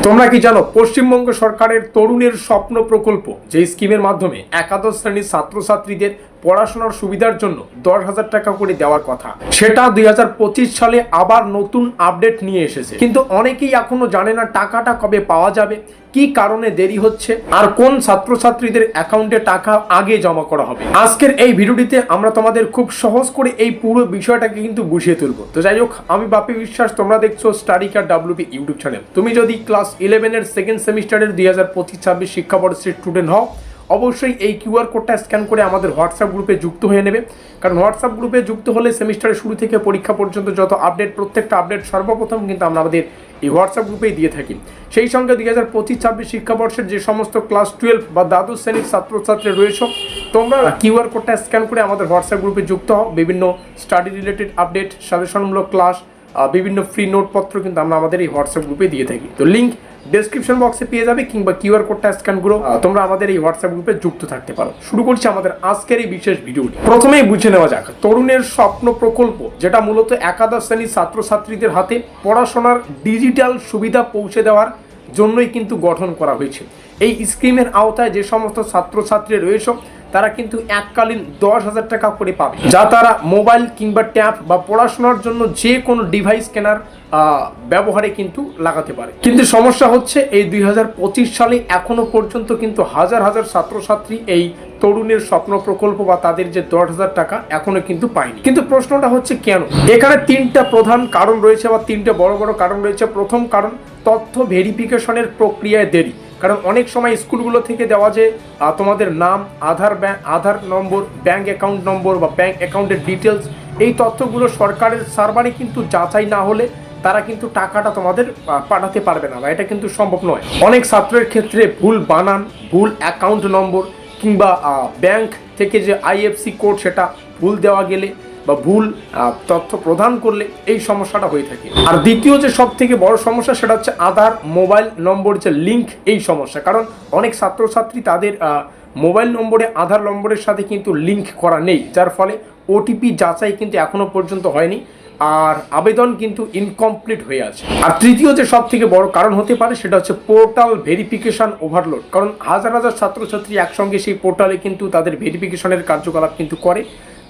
তোমরা কি জানো পশ্চিমবঙ্গ সরকারের তরুণের স্বপ্ন প্রকল্প যে স্কিমের মাধ্যমে একাদশ শ্রেণির ছাত্রছাত্রীদের পড়াশোনার সুবিধার জন্য দশ হাজার টাকা করে দেওয়ার কথা। সেটা দুই হাজার পঁচিশ সালে আবার নতুন আপডেট নিয়ে এসেছে। কিন্তু অনেকেই এখনও জানে না টাকাটা কবে পাওয়া যাবে, কি কারণে দেরি হচ্ছে, আর কোন ছাত্রছাত্রীদের অ্যাকাউন্টে টাকা আগে জমা করা হবে। আজকের এই ভিডিওটিতে আমরা তোমাদের খুব সহজ করে এই পুরো বিষয়টাকে কিন্তু বুঝিয়ে তুলবো। তো যাই হোক, আমি বাপি বিশ্বাস, তোমরা দেখছ স্টাডিকার ডাব্লিউপি ইউটিউব চ্যানেল। তুমি যদি ক্লাস ইলেভেনের সেকেন্ড সেমিস্টারের দুই হাজার পঁচিশ ছাব্বিশ শিক্ষাবর্ষের স্টুডেন্ট হও অবশ্যই এই কিউআর কোডটা স্ক্যান করে আমাদের হোয়াটসঅ্যাপ গ্রুপে যুক্ত হয়ে নেবে। কারণ হোয়াটসঅ্যাপ গ্রুপে যুক্ত হলে সেমিস্টারের শুরু থেকে পরীক্ষা পর্যন্ত যত আপডেট প্রত্যেকটা আপডেট সর্বপ্রথম কিন্তু আমরা আমাদের এই হোয়াটসঅ্যাপ গ্রুপেই দিয়ে থাকি। সেই সঙ্গে দুই হাজার পঁচিশ ছাব্বিশ শিক্ষাবর্ষের যে সমস্ত ক্লাস টুয়েলভ বা দ্বাদশ শ্রেণির ছাত্রছাত্রী রয়েছে তোমরা কিউআর কোডটা স্ক্যান করে আমাদের হোয়াটসঅ্যাপ গ্রুপে যুক্ত হও। বিভিন্ন স্টাডি রিলেটেড আপডেট সাজেশনমূলক ক্লাস বিভিন্ন ফ্রি নোটপত্র কিন্তু আমরা আমাদের এই হোয়াটসঅ্যাপ গ্রুপে দিয়ে থাকি। তো লিঙ্ক ডেসক্রিপশন বক্সে পেয়ে যাবে কিংবা কিউআর কোডটা স্ক্যান করো। তোমরা আমাদের এই হোয়াটসঅ্যাপ গ্রুপে যুক্ত থাকতে পারো। শুরু করছি আমাদের আজকের এই বিশেষ ভিডিওটি প্রথমেই বুঝে নেওয়া যাক, তরুণের স্বপ্ন প্রকল্প, যেটা মূলত একাদশ শ্রেণির ছাত্রছাত্রীদের হাতে পড়াশোনার ডিজিটাল সুবিধা পৌঁছে দেওয়ার জন্যই কিন্তু গঠন করা হয়েছে। এই স্কিমের আওতায় যে সমস্ত ছাত্রছাত্রী রয়েছে তারা কিন্তু এককালীন দশ হাজার টাকা করে পাবে। যা তারা মোবাইল কিংবা ট্যাব বা পড়াশোনার জন্য যে কোনো ডিভাইস কেনার ব্যবহারে কিন্তু লাগাতে পারে। কিন্তু সমস্যা হচ্ছে এই দুই হাজার পঁচিশ সালে এখনও পর্যন্ত কিন্তু হাজার হাজার ছাত্রছাত্রী এই তরুণের স্বপ্ন প্রকল্প বা তাদের যে দশ হাজার টাকা এখনও কিন্তু পায়নি। কিন্তু প্রশ্নটা হচ্ছে কেন? এখানে তিনটা প্রধান কারণ রয়েছে বা তিনটা বড় বড় কারণ রয়েছে। প্রথম কারণ, তথ্য ভেরিফিকেশনের প্রক্রিয়ায় দেরি। কারণ অনেক সময় স্কুলগুলো থেকে দেওয়া যে তোমাদের নাম, আধার আধার নম্বর ব্যাঙ্ক অ্যাকাউন্ট নম্বর বা ব্যাঙ্ক অ্যাকাউন্টের ডিটেলস, এই তথ্যগুলো সরকারের সার্ভারে কিন্তু যাচাই না হলে তারা কিন্তু টাকাটা তোমাদের পাঠাতে পারবে না বা এটা কিন্তু সম্ভব নয়। অনেক ছাত্রের ক্ষেত্রে ভুল বানান, ভুল অ্যাকাউন্ট নম্বর কিংবা ব্যাংক থেকে যে আইএফসি কোড সেটা ভুল দেওয়া গেলে বা ভুল তথ্য প্রদান করলে এই সমস্যাটা হয়ে থাকে। আর দ্বিতীয় যে সব থেকে বড় সমস্যা, সেটা হচ্ছে আধার, মোবাইল নম্বর যে লিঙ্ক এই সমস্যা। কারণ অনেক ছাত্রছাত্রী তাদের মোবাইল নম্বরে আধার নম্বরের সাথে কিন্তু লিঙ্ক করা নেই, যার ফলে ওটিপি যাচাই কিন্তু এখনও পর্যন্ত হয়নি, আর আবেদন কিন্তু ইনকমপ্লিট হয়ে আছে। আর তৃতীয় যে সব থেকে বড় কারণ হতে পারে, সেটা হচ্ছে পোর্টাল ভেরিফিকেশন ওভারলোড। কারণ হাজার হাজার ছাত্রছাত্রী একসঙ্গে সেই পোর্টালে কিন্তু তাদের ভেরিফিকেশনের কার্যকলাপ কিন্তু করে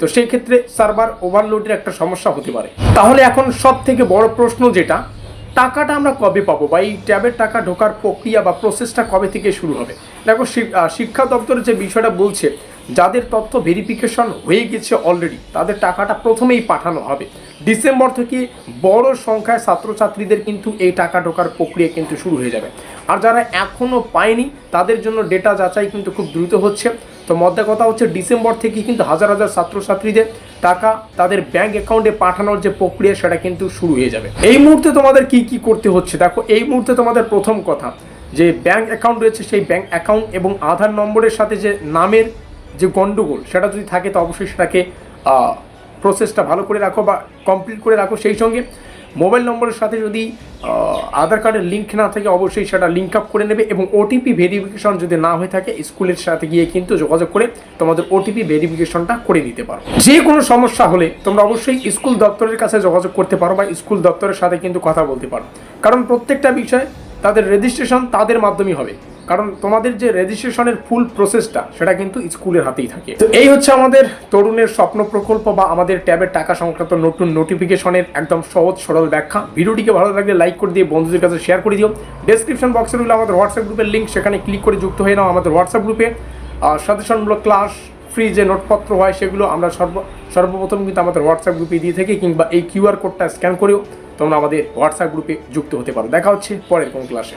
তো সেই ক্ষেত্রে সার্ভার ওভারলোডের একটা সমস্যা হতে পারে। তাহলে এখন সব থেকে বড় প্রশ্ন যেটা, টাকাটা আমরা কবে পাবো বা এই ট্যাবের টাকা ঢোকার প্রক্রিয়া বা প্রসেসটা কবে থেকে শুরু হবে? দেখো শিক্ষা দপ্তরের যে বিষয়টা বলছে, যাদের তথ্য ভেরিফিকেশন হয়ে গেছে অলরেডি তাদের টাকাটা প্রথমেই পাঠানো হবে। ডিসেম্বর থেকে বড় সংখ্যায় ছাত্রছাত্রীদের কিন্তু এই টাকা ঢোকার প্রক্রিয়া কিন্তু শুরু হয়ে যাবে। আর যারা এখনও পায়নি, তাদের জন্য ডেটা যাচাই কিন্তু খুব দ্রুত হচ্ছে। তো মধ্যে কথা হচ্ছে ডিসেম্বর থেকে কিন্তু হাজার হাজার ছাত্রছাত্রীদের টাকা তাদের ব্যাংক অ্যাকাউন্টে পাঠানোর যে প্রক্রিয়া, সেটা কিন্তু শুরু হয়ে যাবে। এই মুহূর্তে তোমাদের কি কি করতে হচ্ছে? দেখো, এই মুহূর্তে তোমাদের প্রথম কথা, যে ব্যাংক অ্যাকাউন্ট রয়েছে, সেই ব্যাংক অ্যাকাউন্ট এবং আধার নম্বরের সাথে যে নামের যে গণ্ডগোল সেটা যদি থাকে, তো অবশ্যই সেটাকে প্রসেসটা ভালো করে রাখো বা কমপ্লিট করে রাখো। সেই সঙ্গে মোবাইল নম্বরের সাথে যদি আধার কার্ডের লিঙ্ক না থাকে, অবশ্যই সেটা লিঙ্ক আপ করে নেবে এবং ওটিপি ভেরিফিকেশন যদি না হয়ে থাকে, স্কুলের সাথে গিয়ে কিন্তু যোগাযোগ করে তোমাদের ওটিপি ভেরিফিকেশনটা করে দিতে পারো। যে কোনো সমস্যা হলে তোমরা অবশ্যই স্কুল দপ্তরের কাছে যোগাযোগ করতে পারো বা স্কুল দপ্তরের সাথে কিন্তু কথা বলতে পারো। কারণ প্রত্যেকটা বিষয় তাদের রেজিস্ট্রেশন তাদের মাধ্যমেই হবে। কারণ তোমাদের যে রেজিস্ট্রেশনের ফুল প্রসেসটা সেটা কিন্তু স্কুলের হাতেই থাকে। তো এই হচ্ছে আমাদের তরুণের স্বপ্ন প্রকল্প বা আমাদের ট্যাবের টাকা সংক্রান্ত নতুন নোটিফিকেশনের একদম সহজ, সরল ব্যাখ্যা। ভিডিওটিকে ভালো লাগলে লাইক করে দিয়ে বন্ধুদের কাছে শেয়ার করে দিও। ডেসক্রিপশন বক্সে রইল আমাদের হোয়াটসঅ্যাপ গ্রুপের লিঙ্ক সেখানে ক্লিক করে যুক্ত হয়ে নাও আমাদের হোয়াটসঅ্যাপ গ্রুপে সাজেশনমূলক ক্লাস ফ্রি যে নোটপত্র হয়, সেগুলো আমরা সর্ব, সর্বপ্রথম কিন্তু আমাদের হোয়াটসঅ্যাপ গ্রুপে দিয়ে থাকি, কিংবা এই কিউআর কোডটা স্ক্যান করেও তোমরা আমাদের হোয়াটসঅ্যাপ গ্রুপে যুক্ত হতে পারো। দেখা হচ্ছে পরের কোন ক্লাসে